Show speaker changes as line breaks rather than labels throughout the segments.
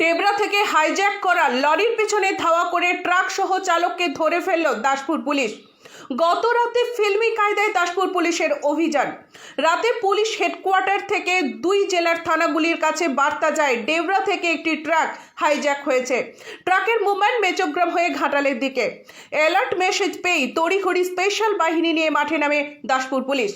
ডেবরা থেকে হাইজ্যাক করা লরির পিছনে ধাওয়া করে ট্রাক সহ চালককে ধরে ফেলল দাসপুর পুলিশ। গত রাতে ফিল্মি কায়দায় দাসপুর পুলিশের অভিযান। রাতে পুলিশ হেডকোয়ার্টার থেকে দুই জেলার থানাগুলির কাছে বার্তা যায়, ডেবরা থেকে একটি ট্রাক হাইজ্যাক হয়েছে। ট্রাকের মুভমেন্ট মেচগ্রাম হয়ে ঘাটালের দিকে। অ্যালার্ট মেসেজ পেয়ে তড়িঘড়ি স্পেশাল বাহিনী নিয়ে মাঠে নামে দাসপুর পুলিশ।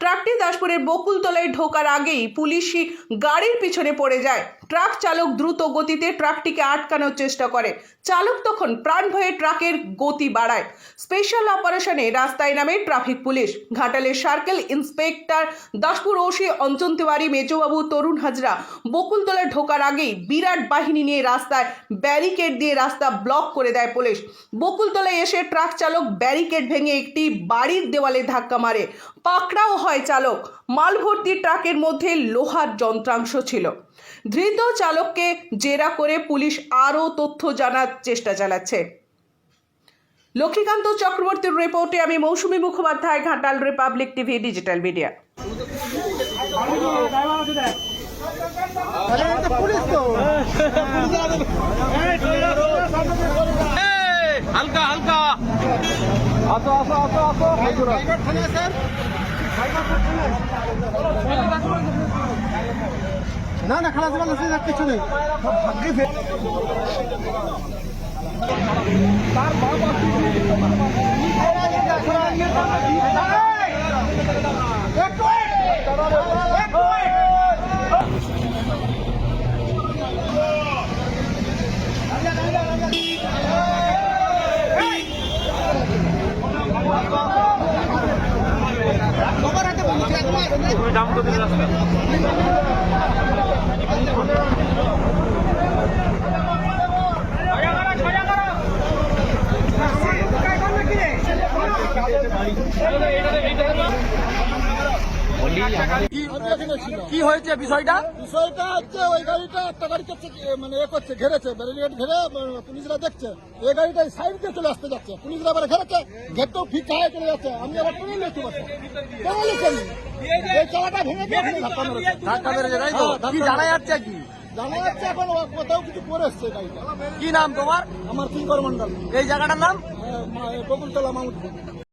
ট্রাকটি দাসপুরের বকুলতলায় ঢোকার আগেই পুলিশই গাড়ির পিছনে পড়ে যায়। ট্রাক চালক দ্রুত গতিতে ট্রাকটিকে আটকানোর চেষ্টা করে। চালক তখন প্রাণ ভয়ে ট্রাকের গতি বাড়ায়। স্পেশাল অপারেশনে রাস্তায় নামে ট্রাফিক পুলিশ। ঘাটালের circle inspector Daspur OC Anchan Tiwari মেজবাবু Tarun Hazra বকুলতলায় ঢোকার আগেই বিরাট বাহিনী নিয়ে রাস্তায় ব্যারিকেড দিয়ে রাস্তা ব্লক করে দেয় পুলিশ। বকুলতলায় এসে ট্রাক চালক ব্যারিকেড ভেঙে একটি বাড়ির দেওয়ালে ধাক্কা মারে। পাকড়াও হয় চালক। মাল ভর্তি ট্রাকের মধ্যে লোহার যন্ত্রাংশ ছিল। ধৃত চালককে জেরা করে পুলিশ আরও তথ্য জানার চেষ্টা চালাচ্ছে। লক্ষ্মীকান্ত চক্রবর্তীর রিপোর্টে আমি Mousumi Mukhopadhyay, Ghatal Republic TV, digital media.
না না খালাস কিছু নেই।
তুমি দাম তো রাস্তা কি হয়েছে বিষয়টা?
বিষয়টা হচ্ছে ওই গাড়িটা একটা মানে এ করছে ঘেরেছে ব্যারিকেড ঘেরে পুলিশরা দেখছে এই গাড়িটা সাইড দিয়ে চলে আসতে যাচ্ছে পুলিশরা আবার ঘেরেছে ঘেরতেও ঠিক খায় চলে যাচ্ছে আমি আবার ট্রেনে লিখতে পারছি লিখেনি এই চালাটা ভেঙে দিয়ে ধাক্কা মেরেছে।
ধাক্কা মেরেছে তাই তো?
হ্যাঁ,
কি জানা যাচ্ছে কি?
জানা যাচ্ছে এখন কোথাও কিছু করে এসছে গাড়িটা।
কি নাম তোমার?
আমার তিনবার মন্ডল
এই জায়গাটার নাম?
বকুলতলা মাউন্ট